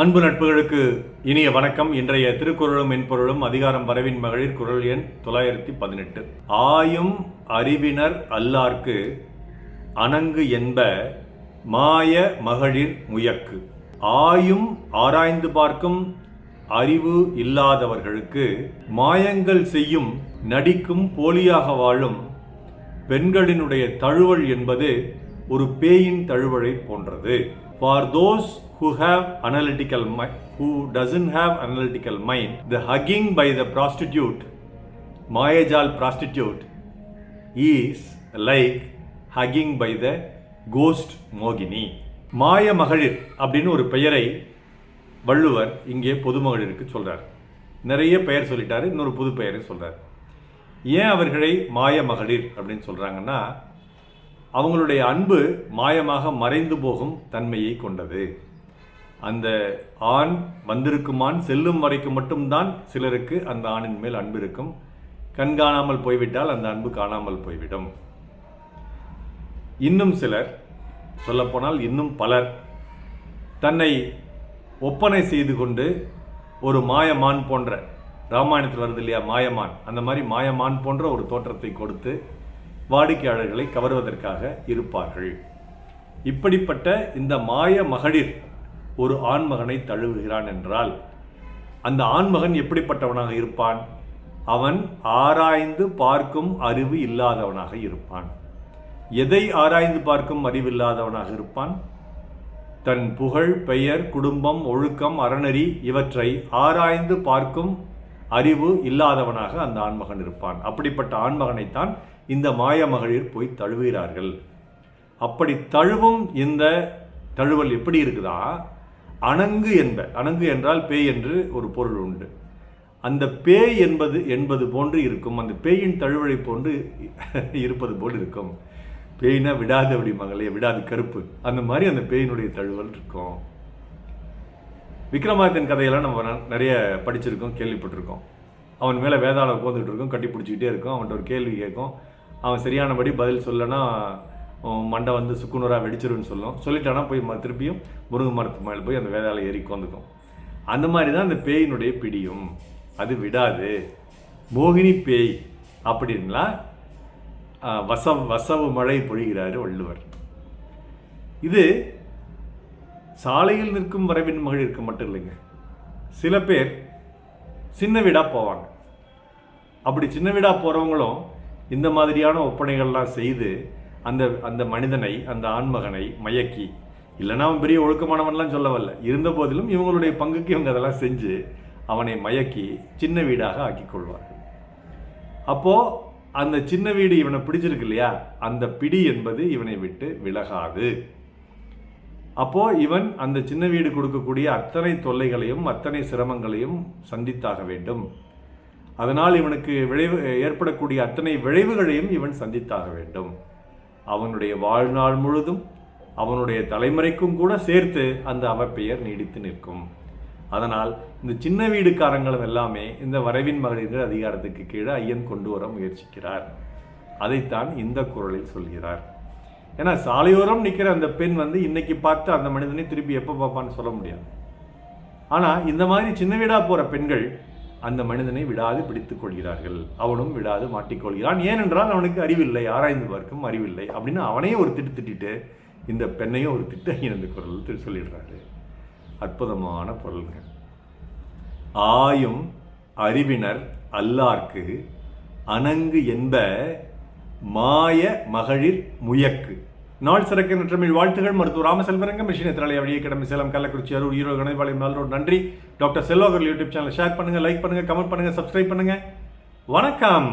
அன்பு நட்புகளுக்கு இனிய வணக்கம். இன்றைய திருக்குறளும் மென்பொருளும் அதிகாரம் வரவின் மகளிர் குரல் எண் தொள்ளாயிரத்தி பதினெட்டு. ஆயும் அறிவினர் அல்லார்க்கு அணங்கு என்ப மாய மகளிர் முயக்கு. ஆயும் ஆராய்ந்து பார்க்கும் அறிவு இல்லாதவர்களுக்கு மாயங்கள் செய்யும் நடிக்கும் போலியாக வாழும் பெண்களினுடைய தழுவல் என்பது ஒரு பேயின் தழுவலை போன்றது for those who have analytical my who doesn't have analytical mind the hugging by the prostitute Mayajaal prostitute is like hugging by the ghost மோகினி மாய மகளிர் அப்படின்னு ஒரு பெயரை வள்ளுவர் இங்கே பொதுமகளிருக்கு சொல்கிறார் நிறைய பெயர் சொல்லிட்டாரு இன்னொரு புது பெயரும் சொல்கிறார் ஏன் அவர்களை மாய மகளிர் அப்படின்னு சொல்கிறாங்கன்னா அவங்களுடைய அன்பு மாயமாக மறைந்து போகும் தன்மையை கொண்டது. அந்த ஆண் வந்திருக்கும் ஆண் செல்லும் வரைக்கும் மட்டும்தான் சிலருக்கு அந்த ஆணின் மேல் அன்பு இருக்கும். கண்காணாமல் போய்விட்டால் அந்த அன்பு காணாமல் போய்விடும். இன்னும் சிலர் சொல்லப்போனால் இன்னும் பலர் தன்னை ஒப்பனை செய்து கொண்டு ஒரு மாயமான் போன்ற ராமாயணத்தில் வருது இல்லையா மாயமான். அந்த மாதிரி மாயமான் போன்ற ஒரு தோற்றத்தை கொடுத்து வாடிக்கையாளர்களை கவர்வதற்காக இருப்பார்கள். இப்படிப்பட்ட இந்த மாய மகளிர் ஒரு ஆண்மகனை தழுவுகிறான் என்றால் அந்த ஆண்மகன் எப்படிப்பட்டவனாக இருப்பான்? அவன் ஆராய்ந்து பார்க்கும் அறிவு இல்லாதவனாக இருப்பான். எதை ஆராய்ந்து பார்க்கும் அறிவில்லாதவனாக இருப்பான்? தன் புகழ் பெயர் குடும்பம் ஒழுக்கம் அறநெறி இவற்றை ஆராய்ந்து பார்க்கும் அறிவு இல்லாதவனாக அந்த ஆண்மகன் இருப்பான். அப்படிப்பட்ட ஆண்மகனைத்தான் இந்த மாய மகளிர் போய் தழுவுகிறார்கள். அப்படி தழுவும் இந்த தழுவல் எப்படி இருக்குதா? அணங்கு என்ப அணங்கு என்றால் பேய் என்று ஒரு பொருள் உண்டு. அந்த பேய் என்பது என்பது போன்று இருக்கும். அந்த பேயின் தழுவலை போன்று இருப்பது போல் இருக்கும். பேய்னா விடாது அப்படி மகளே விடாது கருப்பு. அந்த மாதிரி அந்த பேயினுடைய தழுவல் இருக்கும். விக்ரமாதித்தன் கதையெல்லாம் நம்ம ந- நிறைய படிச்சிருக்கோம் கேள்விப்பட்டிருக்கோம். அவன் மேலே வேதாளம் உட்காந்துட்டு இருக்கும் கட்டி பிடிச்சிக்கிட்டே இருக்கும். அவன்கிட்ட ஒரு கேள்வி கேட்கும். அவன் சரியானபடி பதில் சொல்லனா மண்டை வந்து சுக்குநூறாக வெடிச்சிருன்னு சொல்லும். சொல்லிட்டானா போய் ம- திருப்பியும் முருங்கை மரத்து மேலே போய் அந்த வேதாளை ஏறி உட்காந்துக்கும் அந்த மாதிரி தான் அந்த பேயினுடைய பிடியும். அது விடாது. மோகினி பேய் அப்படின்லாம் வசவ் வசவு மழை பொழிகிறார் வள்ளுவர். இது சாலையில் நிற்கும் வரவின் மகளிருக்கு மட்டும் இல்லைங்க. சில பேர் சின்ன வீடாக போவாங்க. அப்படி சின்ன வீடாக போகிறவங்களும் இந்த மாதிரியான ஒப்பனைகள்லாம் செய்து அந்த அந்த மனிதனை அந்த ஆண்மகனை மயக்கி இல்லைன்னா அவன் பெரிய ஒழுக்கமானவன்லாம் சொல்ல வரல இருந்த போதிலும் இவங்களுடைய பங்குக்கு இவங்க அதெல்லாம் செஞ்சு அவனை மயக்கி சின்ன வீடாக ஆக்கி கொள்வார்கள். அப்போது அந்த சின்ன வீடு இவனை பிடிச்சிருக்கு இல்லையா? அந்த பிடி என்பது இவனை விட்டு விலகாது. அப்போ இவன் அந்த சின்ன வீடு கொடுக்கக்கூடிய அத்தனை தொல்லைகளையும் அத்தனை சிரமங்களையும் சந்தித்தாக வேண்டும். அதனால் இவனுக்கு விளைவு ஏற்படக்கூடிய அத்தனை விளைவுகளையும் இவன் சந்தித்தாக வேண்டும். அவனுடைய வாழ்நாள் முழுதும் அவனுடைய தலைமுறைக்கும் கூட சேர்த்து அந்த அவப்பெயர் நீடித்து நிற்கும். அதனால் இந்த சின்ன வீடுக்காரங்களும் எல்லாமே இந்த வரவின் மகளிர்கள் அதிகாரத்துக்கு கீழே ஐயன் கொண்டு வர முயற்சிக்கிறார். அதைத்தான் இந்த குரலில் சொல்கிறார். ஏன்னா சாலையோரம் நிற்கிற அந்த பெண் வந்து இன்னைக்கு பார்த்து அந்த மனிதனை திருப்பி எப்போ பார்ப்பான்னு சொல்ல முடியாது. ஆனால் இந்த மாதிரி சின்ன வீடாக போகிற பெண்கள் அந்த மனிதனை விடாது பிடித்துக் கொள்கிறார்கள். அவனும் விடாது மாட்டிக்கொள்கிறான் ஏனென்றால் அவனுக்கு அறிவில்லை ஆராய்ந்து பார்க்கும் அறிவில்லை அப்படின்னு அவனையும் ஒரு திட்டு திட்டிட்டு இந்த பெண்ணையும் ஒரு திட்டு குரல் திரு சொல்லிடுறாரு. அற்புதமான பொருள்கள் ஆயும் அறிவினர் அல்லார்க்கு அணங்கு என்ப மாய மகளிர் முயக்கு. நாள் சிறக்க தமிழ் வாழ்த்துகள். மருத்துவ ராமசெல்வரங்கம் மிஷின் எத்திராலய வழியை கிடமை சேலம் கள்ளக்குறிச்சி அரூர் ஈரோடு கணைபாளையம் நல்லோடு நன்றி. Doctor Selvakar YouTube channel share பண்ணுங்கள் லைக் பண்ணுங்கள் கமெண்ட் பண்ணுங்கள் சப்ஸ்கிரைப் பண்ணுங்கள் வணக்கம்.